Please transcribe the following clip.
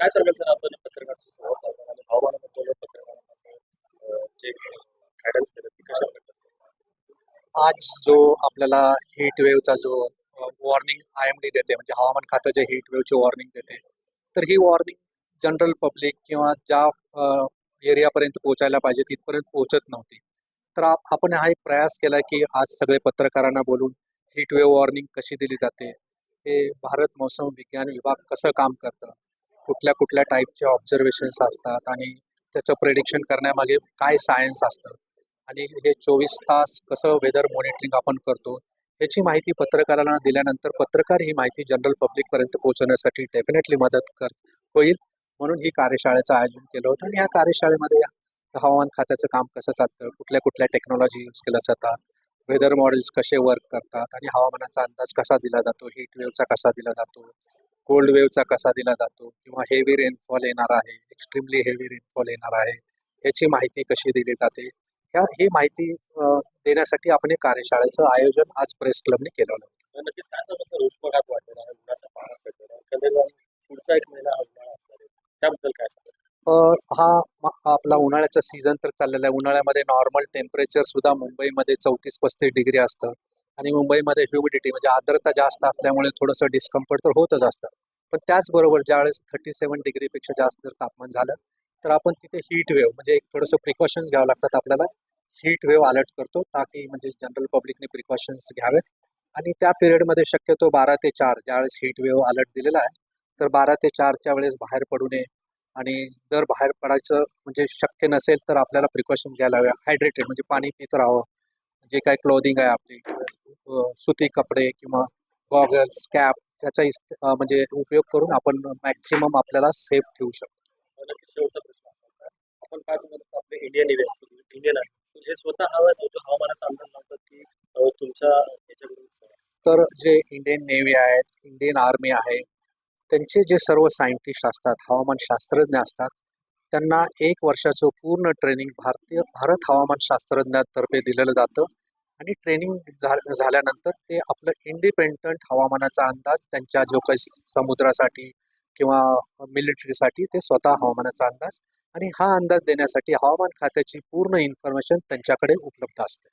काय सांगाल सर आपण पत्रकारांशी संवाद साधताना आणि पत्रकारांना जे गायडन्स केलं कशा प्रकारे आज जो आपल्याला हीट वेव्हचा जो वॉर्निंग आय एम डी देते म्हणजे हवामान खातं जे हीट वेव्हची वॉर्निंग देते तर ही वॉर्निंग जनरल पब्लिक किंवा ज्या एरियापर्यंत पोहोचायला पाहिजे तिथपर्यंत पोहोचत नव्हती. तर आपण हा एक प्रयास केला की आज सगळे पत्रकारांना बोलून हीट वेव्ह वॉर्निंग कशी दिली जाते हे भारत मौसम विज्ञान विभाग कसं काम करतं कुठल्या कुठल्या टाईपचे ऑब्झर्वेशन्स असतात आणि त्याचं प्रेडिक्शन करण्यामागे काय सायन्स असतं? आणि हे चोवीस तास कसं वेदर मॉनिटरिंग आपण करतो? याची माहिती पत्रकाराला दिल्यानंतर पत्रकार ही माहिती जनरल पब्लिकपर्यंत पोहोचवण्यासाठी डेफिनेटली मदत कर होईल. म्हणून ही कार्यशाळेचं आयोजन केलं होतं आणि या कार्यशाळेमध्ये हवामान खात्याचं काम कसं चालतं? कुठल्या कुठल्या टेक्नॉलॉजी यूज केल्या जातात? वेदर मॉडेल्स कसे वर्क करतात? आणि हवामानाचा अंदाज कसा दिला जातो? हीट वेव्हचा कसा दिला जातो? कोल्ड वेव्हचा कसा दिला जातो किंवा हेवी रेनफॉल येणार आहे एक्स्ट्रीमली हेवी रेनफॉल येणार आहे याची माहिती कशी दिली जाते? ह्या ही माहिती देण्यासाठी आपण कार्यशाळेचं आयोजन आज प्रेस क्लबने केलं होतं. हा आपला उन्हाळ्याचा सीझन तर चाललेला आहे. उन्हाळ्यामध्ये नॉर्मल टेम्परेचर सुद्धा मुंबईमध्ये चौतीस पस्तीस डिग्री असतं. आणि मुंबईमध्ये ह्युमिडिटी म्हणजे आर्द्रता जास्त असल्यामुळे थोडंसं डिस्कम्फर्ट तर होतच असतं. पण त्याचबरोबर ज्यावेळेस थर्टी सेवन डिग्रीपेक्षा जास्त जर तापमान झालं तर आपण तिथे हीट वेव्ह म्हणजे एक थोडंसं प्रिकॉशन्स घ्यावं लागतात आपल्याला. हीट वेव्ह अलर्ट करतो ताकी म्हणजे जनरल पब्लिकने प्रिकॉशन्स घ्यावेत. आणि त्या पिरियडमध्ये शक्यतो बारा ते चार ज्यावेळेस हीट वेव्ह अलर्ट दिलेला आहे तर बारा ते चारच्या वेळेस बाहेर पडू नये. आणि जर बाहेर पडायचं म्हणजे शक्य नसेल तर आपल्याला प्रिकॉशन घ्यायला हव्या हायड्रेटेड म्हणजे पाणी पित राहावं. जे काय क्लोदिंग आहे आपली सुती कपडे किंवा गॉगल्स कॅप त्याचा म्हणजे उपयोग करून आपण मॅक्झिमम आपल्याला सेफ ठेवू शकतो. आपण पाच म्हणतो आपले इंडियन इंडियन आहे हे स्वतः हवा जो हवामानाचा अंदाज लावतात की अं, तुमच्या याच्याकडून तर जे इंडियन नेव्ही आहेत इंडियन आर्मी आहे त्यांचे जे सर्व सायंटिस्ट असतात हवामान शास्त्रज्ञ असतात त्यांना एक वर्षाचं पूर्ण ट्रेनिंग भारतीय भारत हवामान शास्त्रज्ञातर्फे दिलेलं जातं आणि ट्रेनिंग झाल्यानंतर ते आपलं इंडिपेंडंट हवामानाचा अंदाज त्यांच्या जो काही समुद्रासाठी किंवा मिलिटरीसाठी ते स्वतः हवामानाचा अंदाज आणि हा अंदाज देण्यासाठी हवामान खात्याची पूर्ण इन्फॉर्मेशन त्यांच्याकडे उपलब्ध असते.